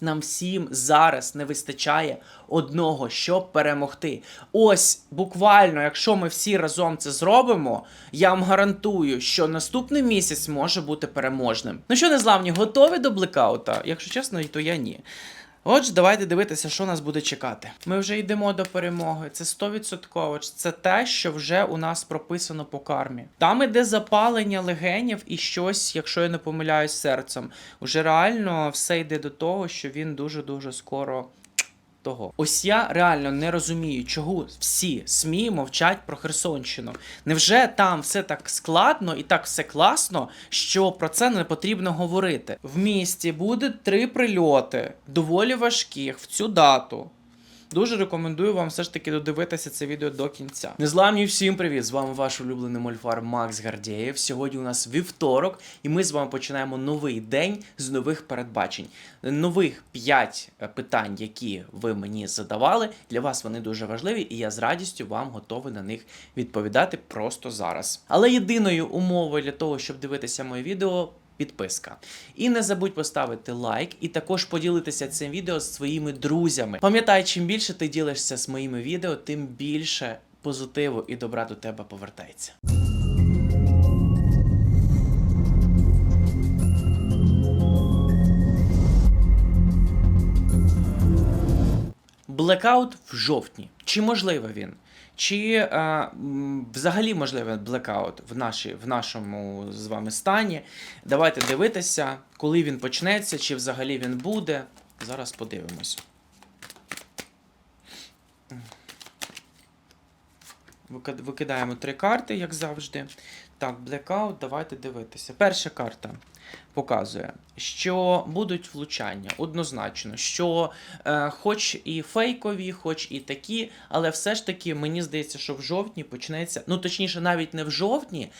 Нам всім зараз не вистачає одного, щоб перемогти. Ось буквально, якщо ми всі разом це зробимо, я вам гарантую, що наступний місяць може бути переможним. Ну що, незламні, готові до блекаута? Якщо чесно, то я ні. Отже, давайте дивитися, що нас буде чекати. Ми вже йдемо до перемоги. Це 100%. Це те, що вже у нас прописано по кармі. Там іде запалення легенів і щось, якщо я не помиляюсь, серцем. Уже реально все йде до того, що він дуже дуже скоро. Того. Ось я реально не розумію, чого всі СМІ мовчать про Херсонщину. Невже там все так складно і так все класно, що про це не потрібно говорити? В місті буде три прильоти, доволі важких в цю дату. Дуже рекомендую вам все ж таки додивитися це відео до кінця. Незламні всім привіт! З вами ваш улюблений мольфар Макс Гардєєв. Сьогодні у нас вівторок, і ми з вами починаємо новий день з нових передбачень. Нових 5 питань, які ви мені задавали. Для вас вони дуже важливі, і я з радістю вам готовий на них відповідати просто зараз. Але єдиною умовою для того, щоб дивитися моє відео. Підписка. І не забудь поставити лайк, і також поділитися цим відео з своїми друзями. Пам'ятай, чим більше ти ділишся з моїми відео, тим більше позитиву і добра до тебе повертається. Блекаут в жовтні. Чи можливо він? Чи е, взагалі можливий блекаут в, в нашому з вами стані? Давайте дивитися, коли він почнеться, чи взагалі він буде. Зараз подивимось. Викидаємо три карти, як завжди. Так, блекаут, давайте дивитися. Перша карта показує, що будуть влучання однозначно, що е, хоч і фейкові, хоч і такі, але все ж таки мені здається, що в жовтні почнеться, ну точніше, навіть не в жовтні,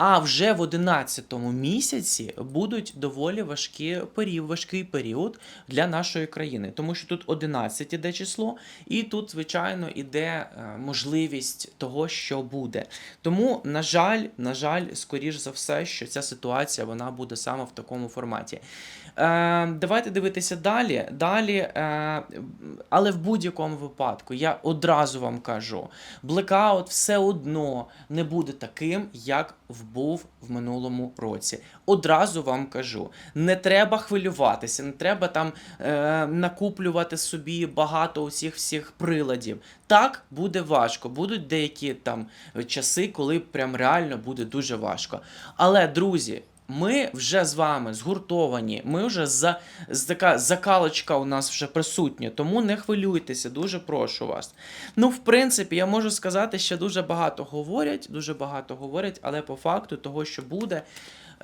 а вже в 11 місяці будуть доволі важкі період, важкий період для нашої країни, тому що тут 11 іде число, і тут, звичайно, іде е, можливість того, що буде. Тому, на жаль, на жаль, скоріш за все, що ця ситуація вона буде саме в такому форматі. Е, давайте дивитися далі. Далі, е, але в будь-якому випадку, я одразу вам кажу: блекаут все одно не буде таким, як був в минулому році. Одразу вам кажу: не треба хвилюватися, не треба там е, накуплювати собі багато усіх всіх приладів. Так буде важко. Будуть деякі там часи, коли прям реально буде дуже важко. Але, друзі. Ми вже з вами згуртовані. Ми вже за, така закалочка у нас вже присутня, тому не хвилюйтеся, дуже прошу вас. Ну, в принципі, я можу сказати, що дуже багато говорять, дуже багато говорять, але по факту того, що буде.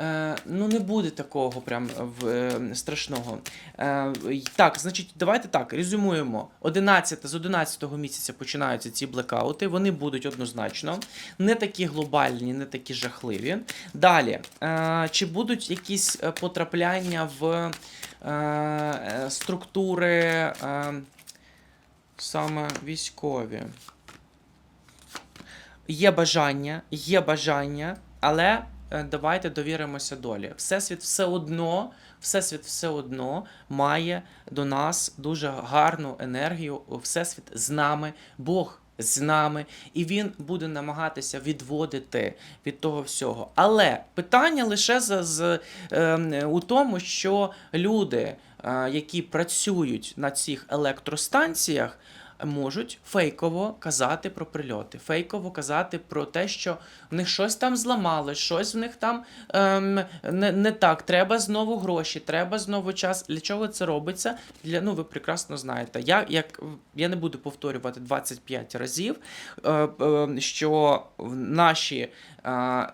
Е, ну, не буде такого прям в, е, страшного. Е, так, значить, давайте так, резюмуємо. 11, з 11 місяця починаються ці блекаути, вони будуть однозначно не такі глобальні, не такі жахливі. Далі, е, чи будуть якісь е, потрапляння в е, е, структури е, саме військові? Є бажання, є бажання, але е, давайте довіримося долі. Всесвіт все одно, Всесвіт все одно має до нас дуже гарну енергію. Всесвіт з нами, Бог з нами, і він буде намагатися відводити від того всього. Але питання лише за, з, е, у тому, що люди, е, які працюють на цих електростанціях, можуть фейково казати про прильоти, фейково казати про те, що в них щось там зламали, щось в них там ем, не, не так. Треба знову гроші, треба знову час. Для чого це робиться? Для ну ви прекрасно знаєте. Я як я не буду повторювати 25 разів, е, е, що наші е,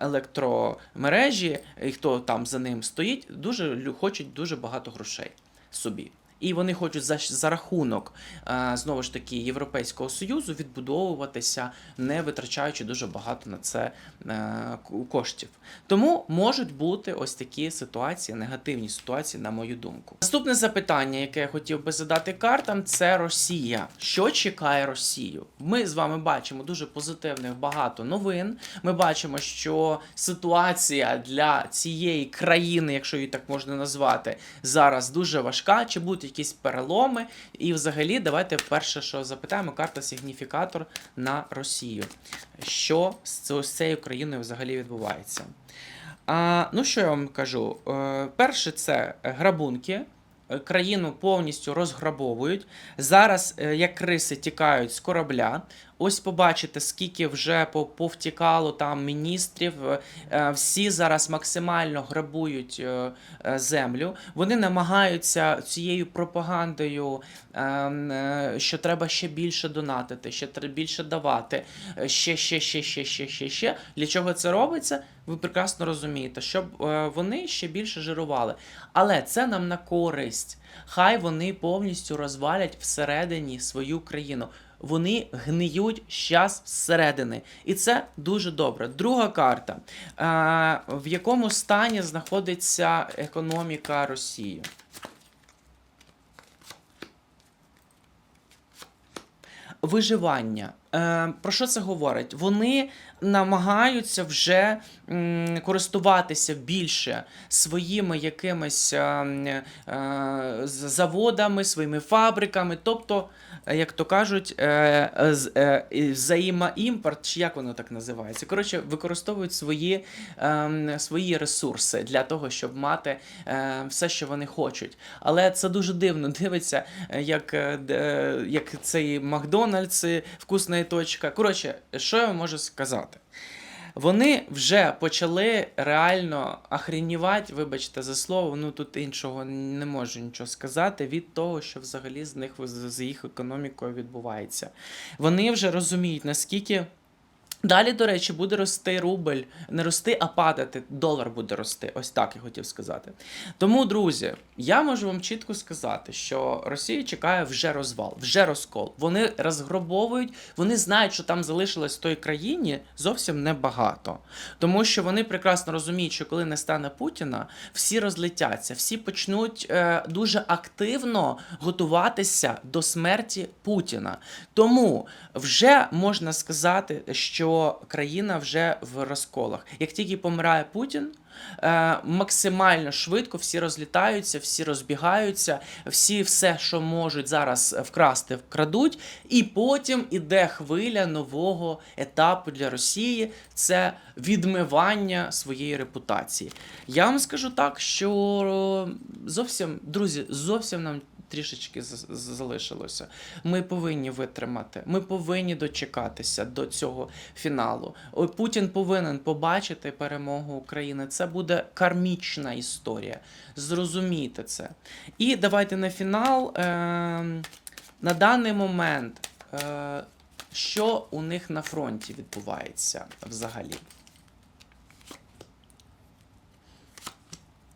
електромережі, і хто там за ним стоїть, дуже хочуть дуже багато грошей собі. І вони хочуть за, за рахунок е, знову ж таки Європейського союзу відбудовуватися, не витрачаючи дуже багато на це е, коштів. Тому можуть бути ось такі ситуації, негативні ситуації, на мою думку. Наступне запитання, яке я хотів би задати картам, це Росія. Що чекає Росію? Ми з вами бачимо дуже позитивних багато новин. Ми бачимо, що ситуація для цієї країни, якщо її так можна назвати, зараз дуже важка. Чи будуть якісь переломи. І взагалі, давайте перше, що запитаємо, карта сигніфікатор на Росію. Що з цією країною взагалі відбувається? А, ну, що я вам кажу? Е, перше, це грабунки. Е, Країну повністю розграбовують. Зараз, е, як криси, тікають з корабля. Ось побачите, скільки вже повтікало там міністрів. Е, Всі зараз максимально грабують землю. Вони намагаються цією пропагандою, ем, що треба ще більше донатити, ще більше давати, ще, ще, ще, ще, ще, ще, ще. Для чого це робиться? Ви прекрасно розумієте, щоб е, вони ще більше жирували. Але це нам на користь. Хай вони повністю розвалять всередині свою країну. Вони гниють щас зсередини. І це дуже добре. Друга карта. Е, в якому стані знаходиться економіка Росії? Виживання. Е, про що це говорить? Вони намагаються вже користуватися більше своїми якимись е, е, заводами, своїми фабриками. Тобто, як то кажуть, е, взаємоімпорт, чи як воно так називається? Коротше, використовують свої, свої ресурси для того, щоб мати все, що вони хочуть. Але це дуже дивно дивиться, як, як цей Макдональдс, вкусна точка. Коротше, що я можу сказати? Вони вже почали реально охренівати, вибачте за слово, ну тут іншого не можу нічого сказати від того, що взагалі з них з їх економікою відбувається. Вони вже розуміють, наскільки. Далі, до речі, буде рости рубль, не рости, а падати. Долар буде рости. Ось так я хотів сказати. Тому, друзі, я можу вам чітко сказати, що Росія чекає вже розвал, вже розкол. Вони розгробовують, вони знають, що там залишилось в той країні зовсім небагато. Тому що вони прекрасно розуміють, що коли не стане Путіна, всі розлетяться, всі почнуть е, дуже активно готуватися до смерті Путіна. Тому вже можна сказати, що країна вже в розколах. Як тільки помирає Путін. е, Максимально швидко всі розлітаються, всі розбігаються, всі все, що можуть зараз вкрасти, вкрадуть, і потім іде хвиля нового етапу для Росії це відмивання своєї репутації. Я вам скажу так, що зовсім, друзі, зовсім нам трішечки залишилося. Ми повинні витримати. Ми повинні дочекатися до цього фіналу. Путін повинен побачити перемогу України. Це буде кармічна історія. Зрозумійте це. І давайте на фінал. Е- на даний момент, е- що у них на фронті відбувається взагалі?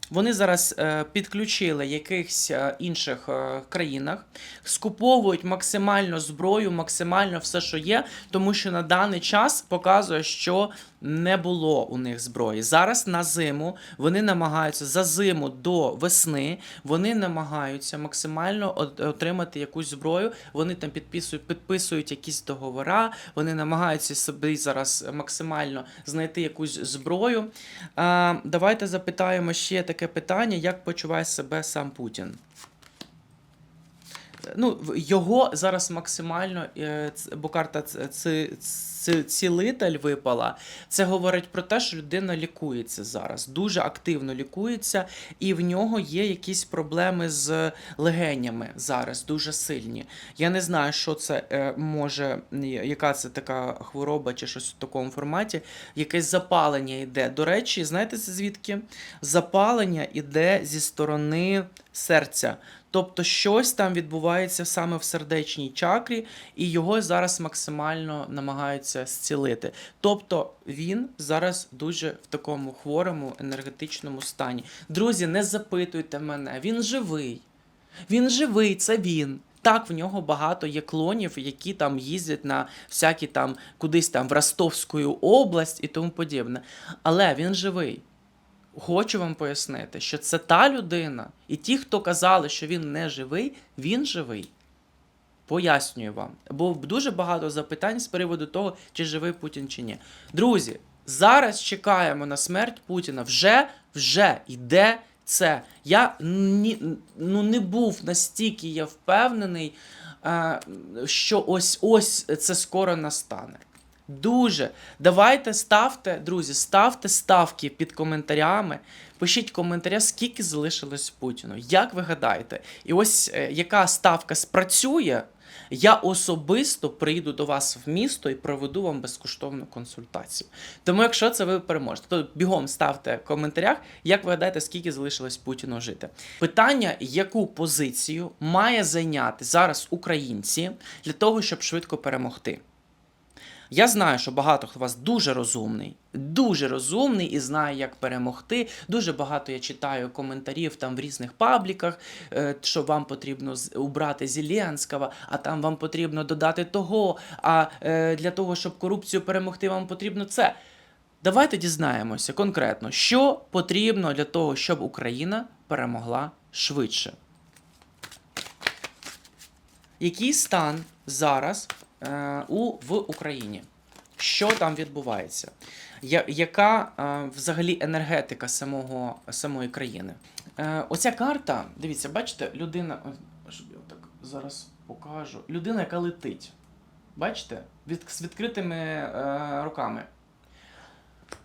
Вони зараз е, підключили якихось е, інших е, країнах, скуповують максимально зброю, максимально все, що є, тому що на даний час показує, що не було у них зброї. Зараз на зиму вони намагаються за зиму до весни, вони намагаються максимально отримати якусь зброю. Вони там підписують, підписують якісь договори, вони намагаються собі зараз максимально знайти якусь зброю. Давайте запитаємо ще таке питання: як почуває себе сам Путін? Ну, його зараз максимально, е, бо карта цілитель випала. Це говорить про те, що людина лікується зараз, дуже активно лікується, і в нього є якісь проблеми з легенями зараз, дуже сильні. Я не знаю, що це е, може, яка це така хвороба чи щось в такому форматі. Якесь запалення йде. До речі, знаєте звідки? Запалення йде зі сторони серця. Тобто щось там відбувається саме в сердечній чакрі, і його зараз максимально намагаються зцілити. Тобто він зараз дуже в такому хворому енергетичному стані. Друзі, не запитуйте мене, він живий. Він живий, це він. Так, в нього багато є клонів, які там їздять на всякі там кудись там в Ростовську область і тому подібне. Але він живий. Хочу вам пояснити, що це та людина, і ті, хто казали, що він не живий, він живий. Пояснюю вам. Бо дуже багато запитань з приводу того, чи живий Путін чи ні. Друзі, зараз чекаємо на смерть Путіна. Вже вже йде це. Я ні, ну, не був настільки я впевнений, е, що ось ось це скоро настане. Дуже. Давайте ставте, друзі, ставте ставки під коментарями. Пишіть коментаря, скільки залишилось Путіну. Як ви гадаєте? І ось е, яка ставка спрацює, я особисто прийду до вас в місто і проведу вам безкоштовну консультацію. Тому, якщо це ви переможете, то бігом ставте в коментарях, як ви гадаєте, скільки залишилось Путіну жити. Питання, яку позицію має зайняти зараз українці для того, щоб швидко перемогти. Я знаю, що багато хто вас дуже розумний, дуже розумний і знає, як перемогти. Дуже багато я читаю коментарів там в різних пабліках, е, що вам потрібно убрати Зеленського, а там вам потрібно додати того. А е, для того, щоб корупцію перемогти, вам потрібно це. Давайте дізнаємося конкретно, що потрібно для того, щоб Україна перемогла швидше. Який стан зараз у, в Україні? Що там відбувається? Я, яка е, взагалі енергетика самого, самої країни? Е, оця карта, дивіться, бачите, людина. Щоб я так зараз покажу. Людина, яка летить. Бачите? Від, з відкритими е, руками.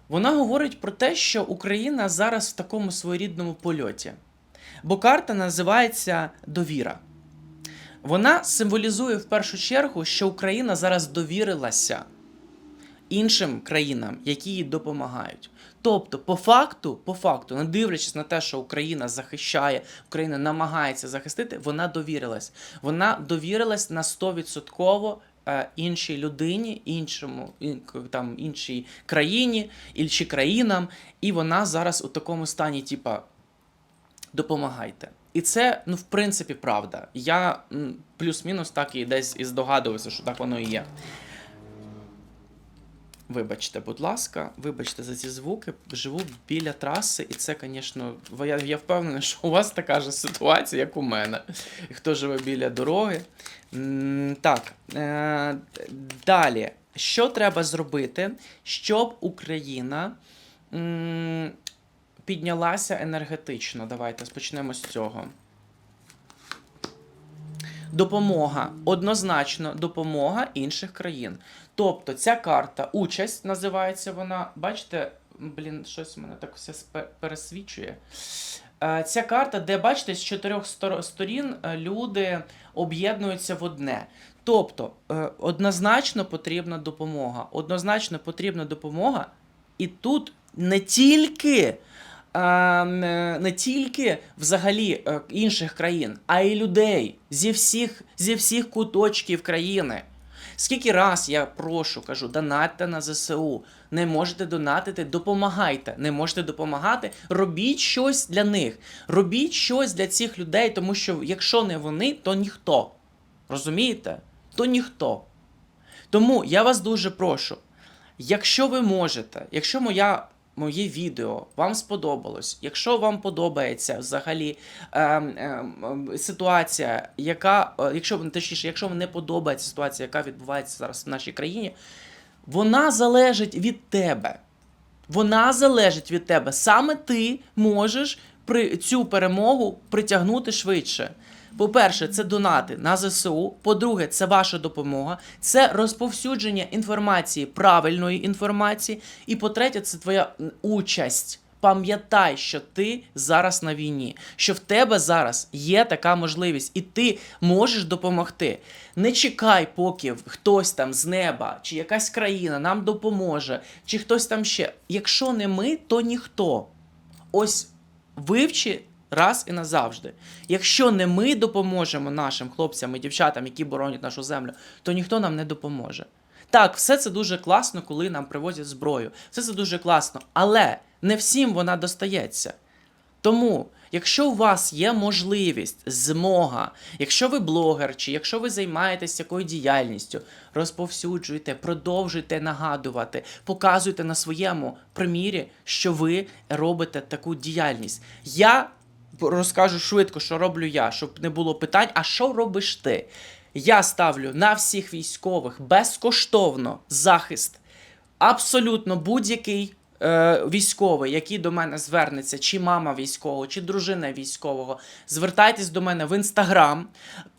Вона говорить про те, що Україна зараз в такому своєрідному польоті. Бо карта називається довіра. Вона символізує в першу чергу, що Україна зараз довірилася іншим країнам, які їй допомагають. Тобто, по факту, по факту, не дивлячись на те, що Україна захищає, Україна намагається захистити, вона довірилась. Вона довірилась на 100% е, іншій людині, іншому там, іншій країні, інші країнам, і вона зараз у такому стані, типа, допомагайте. І це, ну, в принципі, правда. Я плюс-мінус так і десь і здогадувався, що так воно і є. Вибачте, будь ласка, вибачте за ці звуки. Живу біля траси, і це, звісно, я, я впевнений, що у вас така ж ситуація, як у мене. Хто живе біля дороги. Так, е, далі. Що треба зробити, щоб Україна піднялася енергетично? Давайте почнемо з цього. Допомога. Однозначно допомога інших країн. Тобто ця карта, участь називається вона. Бачите, блін, щось мене так все пересвічує. Е, Ця карта, де бачите, з чотирьох сторін е, люди об'єднуються в одне. Тобто, е, однозначно потрібна допомога. Однозначно потрібна допомога, і тут не тільки. Е, не- Не тільки взагалі е, інших країн, а й людей зі всіх, зі всіх куточків країни. Скільки раз я прошу, кажу, донатьте на ЗСУ. Не можете донатити, допомагайте. Не можете допомагати, робіть щось для них. Робіть щось для цих людей, тому що якщо не вони, то ніхто. Розумієте? То ніхто. Тому я вас дуже прошу, якщо ви можете, якщо моя. Моє відео вам сподобалось. Якщо вам подобається взагалі ем, ем, ситуація, яка, е, якщо точніше, якщо вам не подобається ситуація, яка відбувається зараз в нашій країні, вона залежить від тебе. Вона залежить від тебе. Саме ти можеш при цю перемогу притягнути швидше. По-перше, це донати на ЗСУ. По-друге, це ваша допомога, це розповсюдження інформації, правильної інформації. І по-третє, це твоя участь. Пам'ятай, що ти зараз на війні, що в тебе зараз є така можливість, і ти можеш допомогти. Не чекай, поки хтось там з неба, чи якась країна нам допоможе, чи хтось там ще. Якщо не ми, то ніхто. Ось вивчи раз і назавжди. Якщо не ми допоможемо нашим хлопцям і дівчатам, які боронять нашу землю, то ніхто нам не допоможе. Так, все це дуже класно, коли нам привозять зброю. Все це дуже класно, але не всім вона достається. Тому, якщо у вас є можливість, змога, якщо ви блогер, чи якщо ви займаєтесь якою діяльністю, розповсюджуйте, продовжуйте нагадувати, показуйте на своєму примірі, що ви робите таку діяльність. Я розкажу швидко, що роблю я, щоб не було питань, а що робиш ти? Я ставлю на всіх військових безкоштовно захист абсолютно будь-який е, військовий, який до мене звернеться, чи мама військового, чи дружина військового, звертайтесь до мене в інстаграм.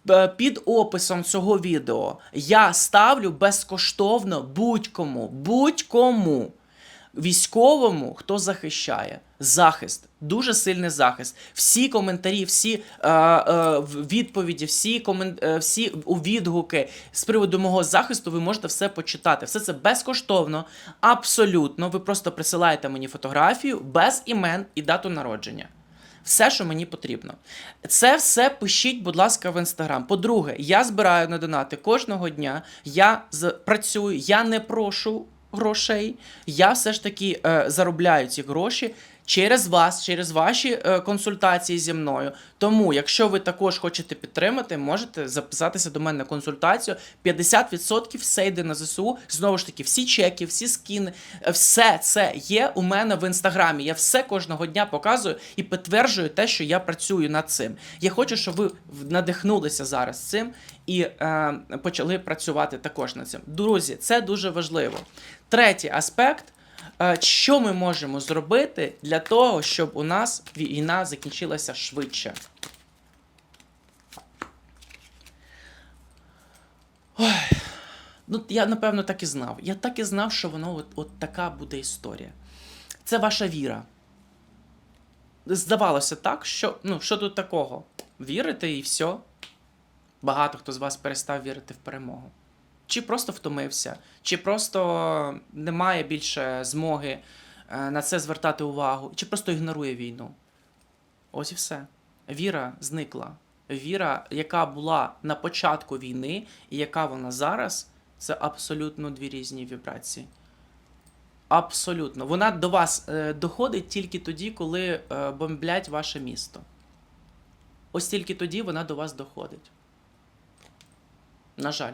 Е, Під описом цього відео я ставлю безкоштовно будь-кому, будь-кому військовому, хто захищає. Захист, дуже сильний захист. Всі коментарі, всі е, е, відповіді, всі, комен, е, всі відгуки з приводу мого захисту, ви можете все почитати. Все це безкоштовно, абсолютно. Ви просто присилаєте мені фотографію без імен і дату народження. Все, що мені потрібно. Це все пишіть, будь ласка, в інстаграм. По-друге, я збираю на донати кожного дня. Я з- працюю, я не прошу грошей. Я все ж таки е, заробляю ці гроші через вас, через ваші е, консультації зі мною. Тому, якщо ви також хочете підтримати, можете записатися до мене на консультацію. 50% все йде на ЗСУ. Знову ж таки, всі чеки, всі скіни, е, все це є у мене в інстаграмі. Я все кожного дня показую і підтверджую те, що я працюю над цим. Я хочу, щоб ви надихнулися зараз цим і е, почали працювати також над цим. Друзі, це дуже важливо. Третій аспект. Е, Що ми можемо зробити для того, щоб у нас війна закінчилася швидше? Ой. Ну, я напевно так і знав. Я так і знав, що воно от, от така буде історія. Це ваша віра. Здавалося так, що ну, що тут такого? Вірите і все. Багато хто з вас перестав вірити в перемогу. Чи просто втомився, чи просто немає більше змоги е, на це звертати увагу, чи просто ігнорує війну. Ось і все. Віра зникла. Віра, яка була на початку війни, і яка вона зараз, це абсолютно дві різні вібрації. Абсолютно. Вона до вас е, доходить тільки тоді, коли е, бомблять ваше місто. Ось тільки тоді вона до вас доходить. На жаль.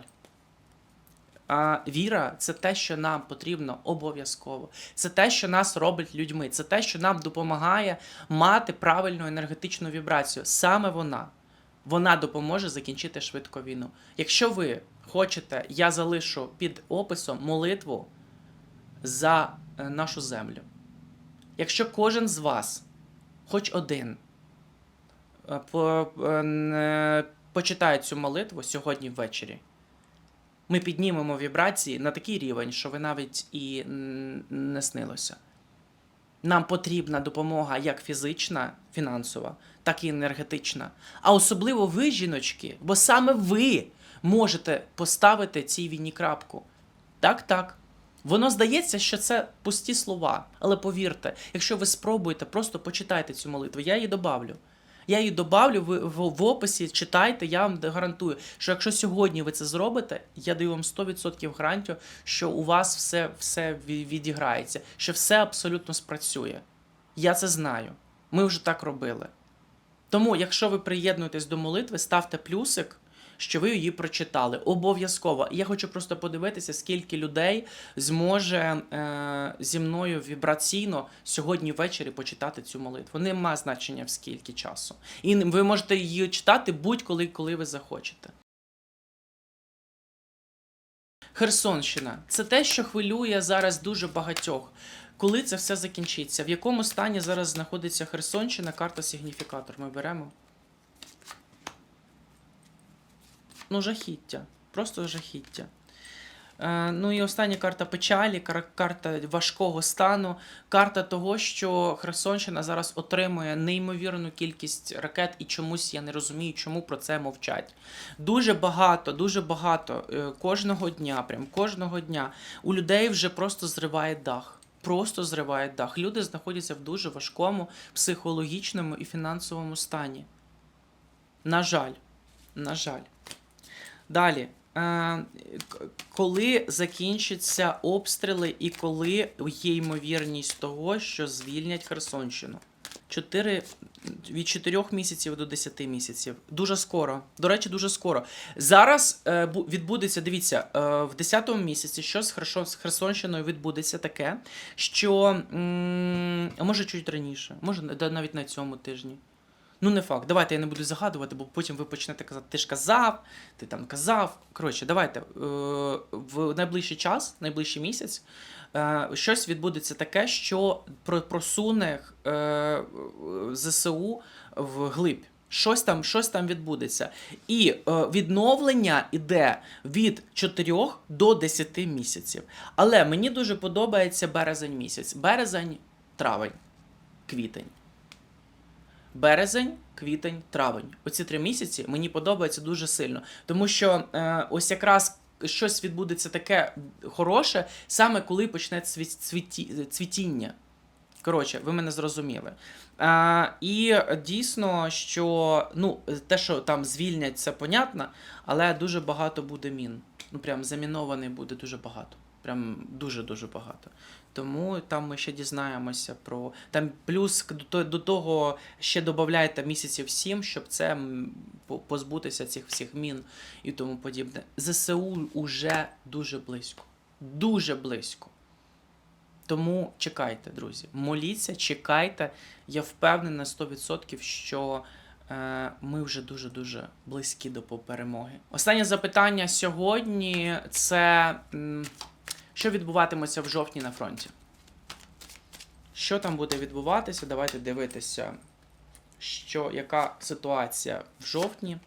Віра це те, що нам потрібно обов'язково. Це те, що нас робить людьми. Це те, що нам допомагає мати правильну енергетичну вібрацію. Саме вона. Вона допоможе закінчити швидко війну. Якщо ви хочете, я залишу під описом молитву за е, нашу землю. Якщо кожен з вас, хоч один, е, е, почитає цю молитву сьогодні ввечері, ми піднімемо вібрації на такий рівень, що ви навіть і не снилося. Нам потрібна допомога як фізична, фінансова, так і енергетична. А особливо ви, жіночки, бо саме ви можете поставити цій війні крапку. Так, так. Воно здається, що це пусті слова, але повірте, якщо ви спробуєте, просто почитайте цю молитву, я її добавлю. Я її добавлю в, в, в описі, читайте, я вам гарантую, що якщо сьогодні ви це зробите, я даю вам 100% гарантію, що у вас все, все відіграється, що все абсолютно спрацює. Я це знаю. Ми вже так робили. Тому, якщо ви приєднуєтесь до молитви, ставте плюсик, що ви її прочитали. Обов'язково. Я хочу просто подивитися, скільки людей зможе е, зі мною вібраційно сьогодні ввечері почитати цю молитву. Нема значення в скільки часу. І ви можете її читати будь-коли, коли ви захочете. Херсонщина це те, що хвилює зараз дуже багатьох. Коли це все закінчиться? В якому стані зараз знаходиться Херсонщина, карта сигніфікатор ми беремо? Ну, жахіття. Просто жахіття. Е, ну і остання карта печалі, карта важкого стану, карта того, що Херсонщина зараз отримує неймовірну кількість ракет, і чомусь я не розумію, чому про це мовчать. Дуже багато, дуже багато е, кожного дня, прям кожного дня у людей вже просто зриває дах. Просто зриває дах. Люди знаходяться в дуже важкому психологічному і фінансовому стані. На жаль, на жаль. Далі. Е, коли закінчаться обстріли і коли є ймовірність того, що звільнять Херсонщину? 4, від 4 місяців до 10 місяців. Дуже скоро. До речі, дуже скоро. Зараз е, відбудеться, дивіться, е, в 10 місяці, що з, Херсонщиною відбудеться таке, що може чуть раніше, може навіть на цьому тижні. Ну, не факт. Давайте я не буду загадувати, бо потім ви почнете казати, ти ж казав, ти там казав. Коротше, давайте е, в найближчий час, найближчий місяць, е, щось відбудеться таке, що просуне е, ЗСУ в глиб. Щось там, щось там відбудеться. І е, відновлення іде від 4 до 10 місяців. Але мені дуже подобається березень місяць. Березень, травень, квітень. Березень, квітень, травень. Оці три місяці мені подобається дуже сильно. Тому що е, ось якраз щось відбудеться таке хороше, саме коли почне цвіт, цвіті, цвітіння. Коротше, ви мене зрозуміли. А, і дійсно, що ну, те, що там звільнять, це понятно, але дуже багато буде мін. Ну, прям замінований буде дуже багато. Прям дуже-дуже багато. Тому там ми ще дізнаємося про. Там плюс до, того ще додайте місяців сім, щоб це позбутися цих всіх мін і тому подібне. ЗСУ уже дуже близько. Дуже близько. Тому чекайте, друзі. Моліться, чекайте. Я впевнений на 100%, що е, ми вже дуже-дуже близькі до перемоги. Останнє запитання сьогодні це що відбуватиметься в жовтні на фронті? Що там буде відбуватися? Давайте дивитися, що, яка ситуація в жовтні.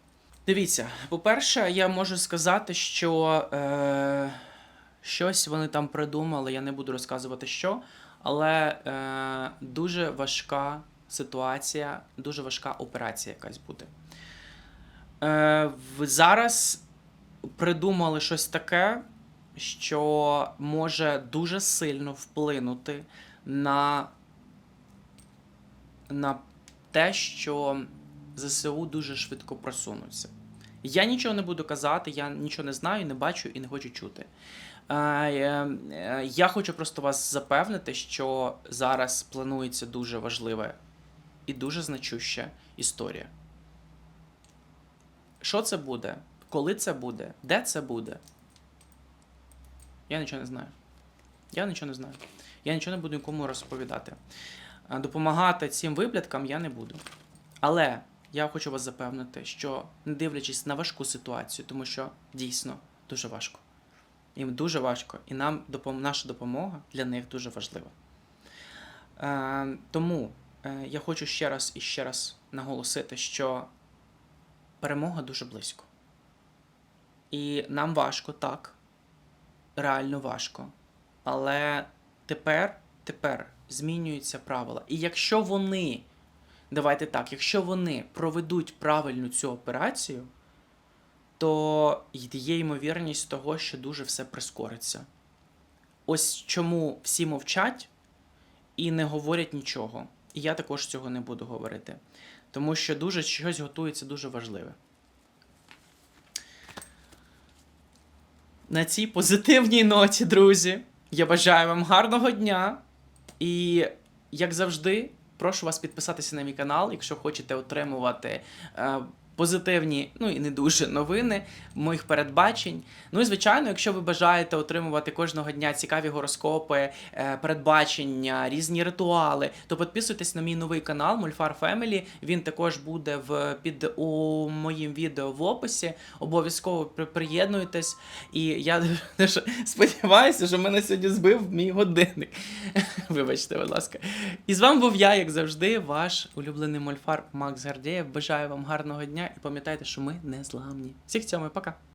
Дивіться, по-перше, я можу сказати, що е, щось вони там придумали, я не буду розказувати що, але е, дуже важка ситуація, дуже важка операція якась буде. Е, зараз придумали щось таке, що може дуже сильно вплинути на, на те, що ЗСУ дуже швидко просунуться. Я нічого не буду казати, я нічого не знаю, не бачу і не хочу чути. Е, е, Я хочу просто вас запевнити, що зараз планується дуже важлива і дуже значуща історія. Що це буде? Коли це буде? Де це буде? Я нічого не знаю. Я нічого не знаю. Я нічого не буду нікому розповідати. Допомагати цим виплаткам я не буду. Але я хочу вас запевнити, що не дивлячись на важку ситуацію, тому що дійсно дуже важко. Їм дуже важко, і нам наша допомога для них дуже важлива. Е, тому е, я хочу ще раз і ще раз наголосити, що перемога дуже близько. І нам важко так, реально важко. Але тепер, тепер змінюються правила. І якщо вони, давайте так, якщо вони проведуть правильну цю операцію, то є ймовірність того, що дуже все прискориться. Ось чому всі мовчать і не говорять нічого. І я також цього не буду говорити. Тому що дуже щось готується дуже важливе. На цій позитивній ноті, друзі, я бажаю вам гарного дня. І, як завжди, прошу вас підписатися на мій канал, якщо хочете отримувати е, позитивні, ну і не дуже новини моїх передбачень. Ну і звичайно, якщо ви бажаєте отримувати кожного дня цікаві гороскопи, е, передбачення, різні ритуали, то підписуйтесь на мій новий канал Мольфар Family. Він також буде в під у моїм відео в описі. Обов'язково приєднуйтесь. І я сподіваюся, що мене сьогодні збив мій годинник. Вибачте, будь ласка. І з вами був я, як завжди, ваш улюблений мольфар Макс Гардєєв. Бажаю вам гарного дня і пам'ятайте, що ми не зламні. Всіх цьому, пока!